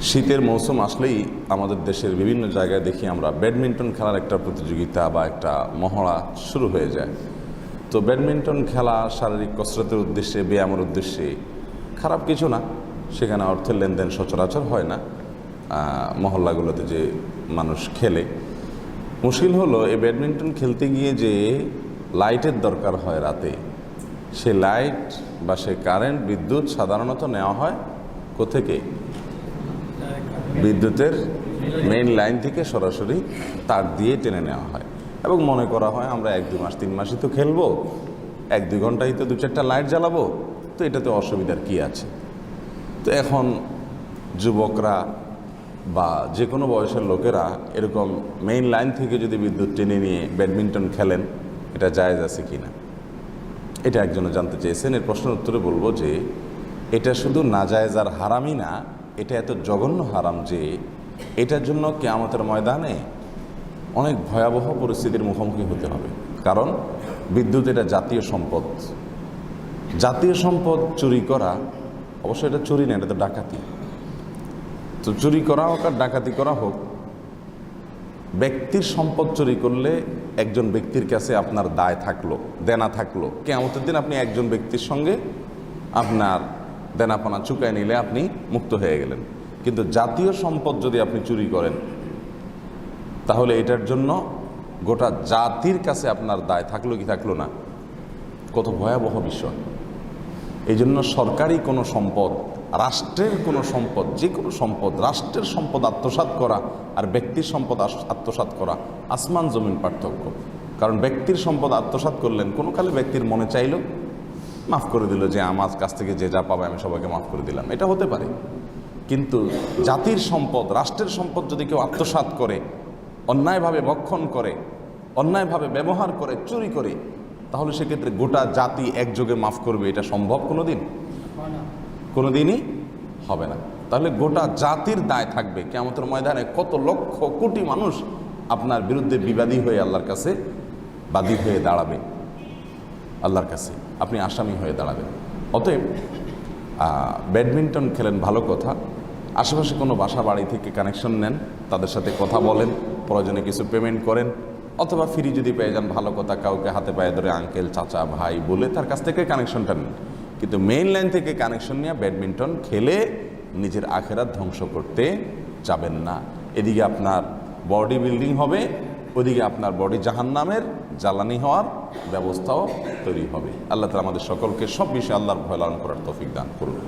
শীতের মৌসুম আসলেই আমাদের দেশের বিভিন্ন জায়গায় দেখি আমরা ব্যাডমিন্টন খেলার একটা প্রতিযোগিতা বা একটা মহড়া শুরু হয়ে যায়। তো ব্যাডমিন্টন খেলা শারীরিক কসরতের উদ্দেশ্যে, ব্যায়ামের উদ্দেশ্যে খারাপ কিছু না। সেখানে অর্থের লেনদেন সচরাচর হয় না। মহল্লাগুলোতে যে মানুষ খেলে। মুশকিল হলো এই ব্যাডমিন্টন খেলতে গিয়ে যে লাইটের দরকার হয় রাতে। সে লাইট বা সে কারেন্ট, বিদ্যুৎ সাধারণত নেওয়া হয় কোথেকে? বিদ্যুতের মেইন লাইন থেকে সরাসরি তার দিয়ে টেনে নেওয়া হয়। এবং মনে করা হয় আমরা এক দু মাস, তিন মাসই তো খেলব, এক, দুই ঘন্টায় তো দু চারটা লাইট জ্বালাবো, তো এটাতে অসুবিধার কি আছে? তো এখন যুবকরা বা যে কোনো বয়সের লোকেরা এরকম মেইন লাইন থেকে যদি বিদ্যুৎ টেনে নিয়ে ব্যাডমিন্টন খেলেন, এটা জায়েজ আছে কি না এটা একজনে জানতে চেয়েছেন, এর প্রশ্নের উত্তরে বলব যে এটা শুধু নাজায়েজ আর হারামই না এটা এত জঘন্য হারাম যে এটার জন্য কেয়ামতের ময়দানে অনেক ভয়াবহ পরিস্থিতির মুখোমুখি হতে হবে। কারণ বিদ্যুৎ এটা জাতীয় সম্পদ। জাতীয় সম্পদ চুরি করা অবশ্যই এটা চুরি না, এটা তো ডাকাতি। তো চুরি করা হোক আর ডাকাতি করা হোক, ব্যক্তির সম্পদ চুরি করলে একজন ব্যক্তির কাছে আপনার দায় থাকল, দেনা থাকল। কেমতের দিন আপনি একজন ব্যক্তির সঙ্গে আপনার দেনাপনা চুকায় নিলে আপনি মুক্ত হয়ে গেলেন। কিন্তু জাতীয় সম্পদ যদি আপনি চুরি করেন, তাহলে এটার জন্য গোটা জাতির কাছে আপনার দায়। থাকল কি থাকল না? কত ভয়াবহ বিষয়। এই জন্য সরকারি কোনো সম্পদ, রাষ্ট্রের কোনো সম্পদ, যে কোনো সম্পদ, রাষ্ট্রের সম্পদ আত্মসাৎ করা আর ব্যক্তির সম্পদ আত্মসাৎ করা আসমান জমিন পার্থক্য। কারণ ব্যক্তির সম্পদ আত্মসাৎ করলেন, কোনো কালে ব্যক্তির মনে চাইল মাফ করে দিল যে আমার কাছ থেকে যে যা পাবে আমি সবাইকে মাফ করে দিলাম। এটা হতে পারে। কিন্তু জাতির সম্পদ, রাষ্ট্রের সম্পদ যদি কেউ আত্মসাৎ করে, অন্যায়ভাবে ভক্ষণ করে, অন্যায়ভাবে ব্যবহার করে, চুরি করে, তাহলে সেক্ষেত্রে গোটা জাতি একযোগে মাফ করবে। এটা সম্ভব কোনো দিন কোনো দিনই হবে না। তাহলে গোটা জাতির দায় থাকবে। কেমতের ময়দানে কত লক্ষ কোটি মানুষ আপনার বিরুদ্ধে বিবাদী হয়ে আল্লাহর কাছে বাদী হয়ে দাঁড়াবে। আল্লাহর কাছে। আপনি আসামি হয়ে দাঁড়াবেন। অতএব ব্যাডমিন্টন খেলেন ভালো কথা। আশেপাশে কোনো বাসা বাড়ি থেকে কানেকশন নেন, তাদের সাথে কথা বলেন, প্রয়োজনে কিছু পেমেন্ট করেন, অথবা ফ্রি যদি পেয়ে যান, ভালো কথা কাউকে হাতে পায়ে ধরে আঙ্কেল চাচা, ভাই বলে তার কাছ থেকে কানেকশনটা নেন। কিন্তু মেইন লাইন থেকে কানেকশন নিয়ে ব্যাডমিন্টন খেলে নিজের আখেরাত ধ্বংস করতে যাবেন না। এদিকে আপনার বডি বিল্ডিং হবে, ওদিকে আপনার বডি জাহান নামের জ্বালানি হওয়ার ব্যবস্থাও তৈরি হবে। আল্লাহ তালা আমাদের সকলকে সব বিষয়ে আল্লাহর ভয় লালন করার তৌফিক দান করুন।